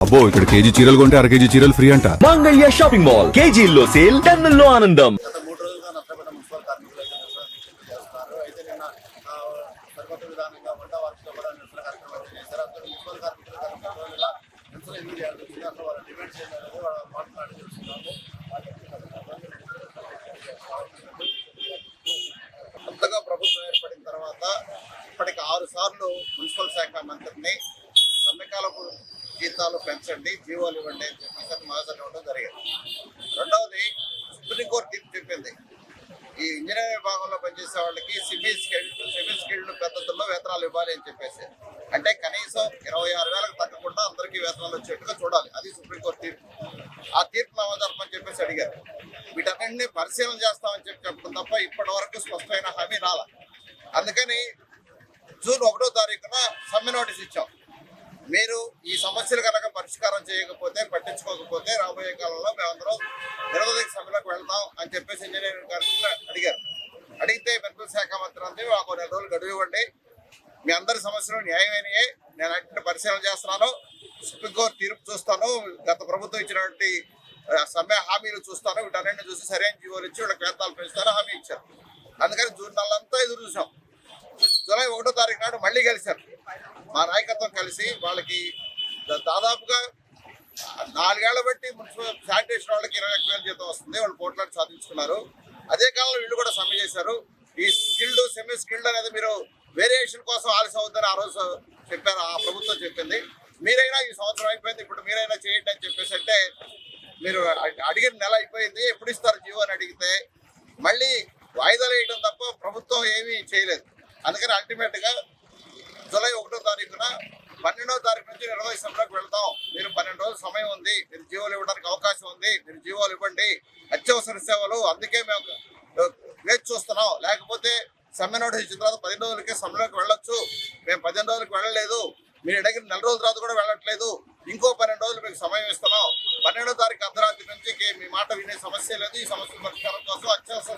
అబ్బో ఇక్కడ కేజీ చీరలు కొంటే అర కేజీ చీరలు ఫ్రీ అంట. Mangalya shopping mall. కేజీల్లో సేల్ టన్నుల్లో ఆనందం. ప్రభుత్వం ఏర్పడిన తర్వాత ఇప్పటికి ఆరు సార్లు మున్సిపల్ శాఖ మంత్రిని జీతాలు పెంచండి జీవోలు ఇవ్వండి అని చెప్పేసి మాజర్ ఇవ్వడం జరిగింది. రెండవది సుప్రీంకోర్టు తీర్పు చెప్పింది. ఈ ఇంజనీరింగ్ విభాగంలో పనిచేసే వాళ్ళకి సిబిల్ స్కిల్డ్ సిబిల్ స్కిల్డ్ పద్ధతుల్లో వేతనాలు ఇవ్వాలి అని చెప్పేసి. అంటే కనీసం ఇరవై ఆరు వేలకు తగ్గకుండా అందరికీ వేతనాలు వచ్చేట్టుగా చూడాలి. అది సుప్రీంకోర్టు తీర్పు. ఆ తీర్పు నవజరపని చెప్పేసి అడిగారు. వీటన్నింటినీ పరిశీలన చేస్తామని చెప్పి చెప్పడం తప్ప ఇప్పటి వరకు స్పష్టమైన హామీ రాల. అందుకని జూన్ ఒకటో తారీఖు సమ్మె నోటీస్ ఇచ్చాం మీరు ఈ సమస్యలు కనుక పరిష్కారం చేయకపోతే పట్టించుకోకపోతే రాబోయే కాలంలో మేమందరం నిరవధిక సభలకు వెళ్తాం అని చెప్పేసి ఇంజనీరింగ్ గారు అడిగారు. అడిగితే మెడికల్ శాఖ మంత్రి అంతే మాకు నెల రోజులు గడువు ఇవ్వండి. మీ అందరి సమస్యలు న్యాయమైనయే. నేను అట్లా పరిశీలన చేస్తున్నాను. సుప్రీంకోర్టు తీర్పు చూస్తాను. గత ప్రభుత్వం ఇచ్చినటువంటి సమ్మె హామీలు చూస్తాను. వీటన్నింటిని చూసి సరైన జీవోలు ఇచ్చి వీళ్ళకి వేతాలు పెంచుతారు హామీ ఇచ్చారు. అందుకని జూన్ నెలంతా ఎదురు చూసాం. జూలై ఒకటో తారీఖు నాడు మళ్ళీ కలిశారు. మా నాయకత్వం కలిసి వాళ్ళకి దాదాపుగా నాలుగేళ్ళ బట్టి మున్సిపల్ శానిటేషన్ వాళ్ళకి ఇరవై ఒక్క వేల జీతం వస్తుంది. వాళ్ళు కోట్లాడు సాధించుకున్నారు. అదే కాలంలో వీళ్ళు కూడా సమ్మె చేశారు. ఈ స్కిల్డ్ సెమీ స్కిల్డ్ అనేది మీరు వేరియేషన్ కోసం ఆలస్యం అవుతుందని ఆ రోజు చెప్పారు. ఆ ప్రభుత్వం చెప్పింది. మీరైనా ఈ సంవత్సరం అయిపోయింది. ఇప్పుడు మీరైనా చేయండి అని చెప్పేసి అంటే మీరు అడిగిన నెల అయిపోయింది. ఎప్పుడు ఇస్తారు జీవో అని అడిగితే మళ్ళీ వాయిదాలు వేయడం తప్ప ప్రభుత్వం ఏమీ చేయలేదు. అందుకని అల్టిమేట్గా జూలై ఒకటో తారీఖున పన్నెండో తారీఖు నుంచి ఇరవై సభలకు వెళ్తాం. మీరు పన్నెండు రోజులు సమయం ఉంది. మీరు జీవోలు ఇవ్వడానికి అవకాశం ఉంది. మీరు జీవోలు ఇవ్వండి. అత్యవసర సేవలు. అందుకే మేము వేచి చూస్తున్నాం. లేకపోతే సమ్మె నోటీస్ ఇచ్చిన తర్వాత పదిహేను రోజులకే సమ్మెలోకి వెళ్ళొచ్చు. మేము పదిహేను రోజులకు వెళ్ళలేదు. మీరు అడిగిన నెల రోజుల తర్వాత కూడా వెళ్ళట్లేదు. ఇంకో పన్నెండు రోజులు మీకు సమయం ఇస్తున్నాం. పన్నెండో తారీఖు అర్ధరాత్రి నుంచి మీ మాట వినే సమస్య లేదు. ఈ సమస్య పరిష్కారం కోసం అత్యవసర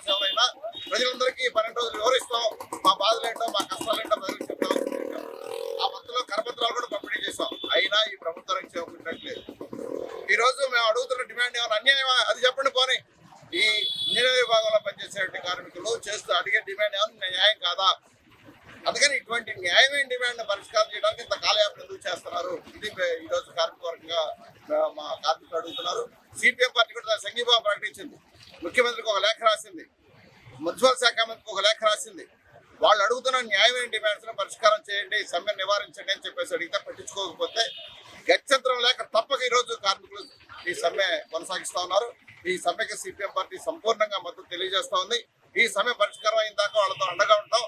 ప్రభుత్వం ఈ రోజు మేము అడుగుతున్న డిమాండ్ ఏమైనా అన్యాయమా అది చెప్పండి పోనీ. ఈ ఇంజనీరింగ్ విభాగంలో పనిచేసే కార్మికులు చేస్తూ అడిగే డిమాండ్ ఏమైనా న్యాయం కాదా? అందుకని ఇటువంటి న్యాయమైన డిమాండ్ పరిష్కారం చేయడానికి ఇంత కాలయాపన ఎందుకు చేస్తున్నారు? ఇది ఈరోజు ఈ రోజు కార్మిక వర్గంగా మా- కార్మికులు అడుగుతున్నారు. సిపిఎం పార్టీ కూడా దాని సంఘీభావం ప్రకటించింది. ముఖ్యమంత్రికి ఒక లేఖ రాసింది. మున్సిపల్ శాఖ మంత్రికి ఒక లేఖ రాసింది. వాళ్ళు అడుగుతున్న న్యాయమైన డిమాండ్స్ పరిష్కారం చేయండి సమ్మె నివారించండి అని చెప్పేసి అడిగితే పట్టించుకోకపోతే గత్యంతరం లేక తప్పక ఈ రోజు కార్మికులు ఈ సమ్మె కొనసాగిస్తూ ఉన్నారు. ఈ సమ్మెకి సిపిఎం పార్టీ సంపూర్ణంగా మద్దతు తెలియజేస్తూ ఉంది. ఈ సమ్మె పరిష్కారం అయిన దాకా వాళ్ళతో అండగా ఉంటాం.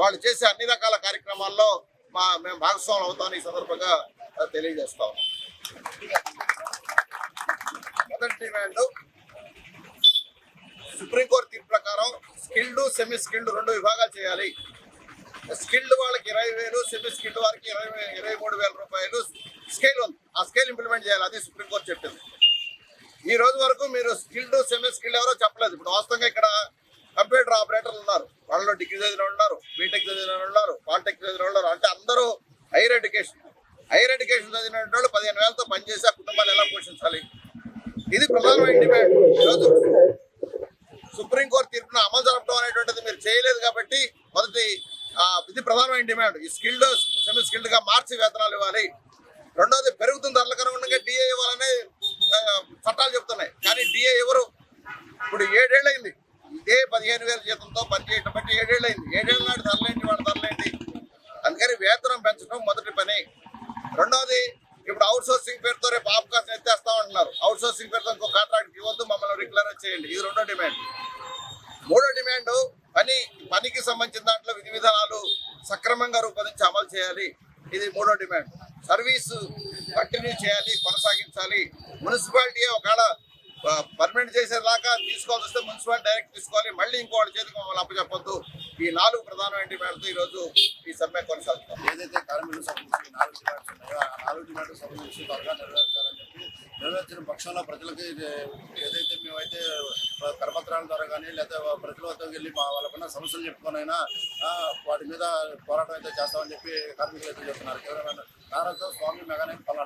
వాళ్ళు చేసే అన్ని రకాల కార్యక్రమాల్లో మా మేము భాగస్వాములు అవుతాం ఈ సందర్భంగా తెలియజేస్తాం మొదటి డిమాండ్ సుప్రీంకోర్టు తీర్పు ప్రకారం స్కిల్డ్ సెమీ స్కిల్డ్ రెండు విభాగాలు చేయాలి. స్కిల్డ్ వాళ్ళకి ఇరవై వేలు సెమీ స్కిల్డ్ వారికి ఇరవై ఇరవై మూడు వేల రూపాయలు స్కేల్ ఉంది. ఆ స్కేల్ ఇంప్లిమెంట్ చేయాలి. అది సుప్రీంకోర్టు చెప్పింది. ఈ రోజు వరకు మీరు స్కిల్డ్ సెమీ స్కిల్డ్ ఎవరో చెప్పలేదు. ఇప్పుడు వాస్తవంగా ఇక్కడ కంప్యూటర్ ఆపరేటర్లు ఉన్నారు. వాళ్ళలో డిగ్రీ చదివిన ఉన్నారు. బీటెక్ చదివిన ఉన్నారు. పాలిటెక్ చదివిన ఉన్నారు. అంటే అందరూ హైయర్ ఎడ్యుకేషన్ హైయర్ ఎడ్యుకేషన్ చదివిన వాళ్ళు పదిహేను వేలతో పనిచేసి ఆ కుటుంబాలు ఎలా పోషించాలి? ఇది ప్రధానమైన డిమాండ్ ఈరోజు సుప్రీంకోర్టు తీర్పును అమలు జరపడం అనేటువంటిది మీరు చేయలేదు కాబట్టి మొదటి ఇది ప్రధానమైన డిమాండ్ ఈ స్కిల్డ్ సెమీ స్కిల్డ్గా మార్చి వేతనాలు ఇవ్వాలి. రెండోది పెరుగుతున్న ధరలకు అనుగుణంగా డిఏ ఇవ్వాలనే చట్టాలు చెప్తున్నాయి. కానీ డిఏ ఎవరు? ఇప్పుడు ఏడేళ్ళైంది ఇదే పదిహేను వేల జీతంతో పనిచేయటం బట్టి ఏడేళ్ళైంది ఏడేళ్ళ నాడు ధరలేంటి వాడు ధరలేంటి? అందుకని వేతనం పెంచడం మొదటి పని. రెండోది ఇప్పుడు అవుట్ సోర్సింగ్ పేరుతో రేపు అవకాశం ఎత్తేస్తామంటున్నారు అవుట్ సోర్సింగ్ పేరుతో ఇంకో కాంట్రాక్ట్ ఇవ్వద్దు మమ్మల్ని రెగ్యులర్ చేయండి. ఇది రెండో డిమాండ్. మూడో డిమాండ్ పని పనికి సంబంధించిన దాంట్లో విధి విధానాలు సక్రమంగా రూపొందించి అమలు చేయాలి. ఇది మూడో డిమాండ్. సర్వీస్ కంటిన్యూ చేయాలి కొనసాగించాలి. మున్సిపాలిటీ ఒకవేళ పర్మనెంట్ చేసేదాకా తీసుకోవాల్సి వస్తే మున్సిపాలిటీ డైరెక్ట్ తీసుకోవాలి. మళ్ళీ ఇంకోటి చేతికి మమ్మల్ని అప్పచెప్పొద్దు. ఈ నాలుగు ప్రధానమైన డిమాండ్తో ఈరోజు ఈ సమ్మె కొనసాగుతాం ఏదైతే కార్మికులకు సంబంధించి నాలుగు డిమాండ్స్ ఉన్నాయో ఆ నాలుగు డిమాండ్స్ సంబంధించి త్వరగా నెరవేర్చాలని చెప్పి నెరవేర్చిన పక్షంలో ప్రజలకి ఏదైతే మేమైతే కరపత్రాల ద్వారా కానీ లేదా ప్రజల వద్దకు వెళ్ళి మా వాళ్ళకున్న సమస్యలు చెప్పుకొనైనా వాటి మీద పోరాటం అయితే చేస్తామని చెప్పి కార్మికులు అయితే చెప్తున్నారు. కేవలం ನಾರಕ ಸ್ವಾಮಿ ಮಗನೇ ಪಲಾಟ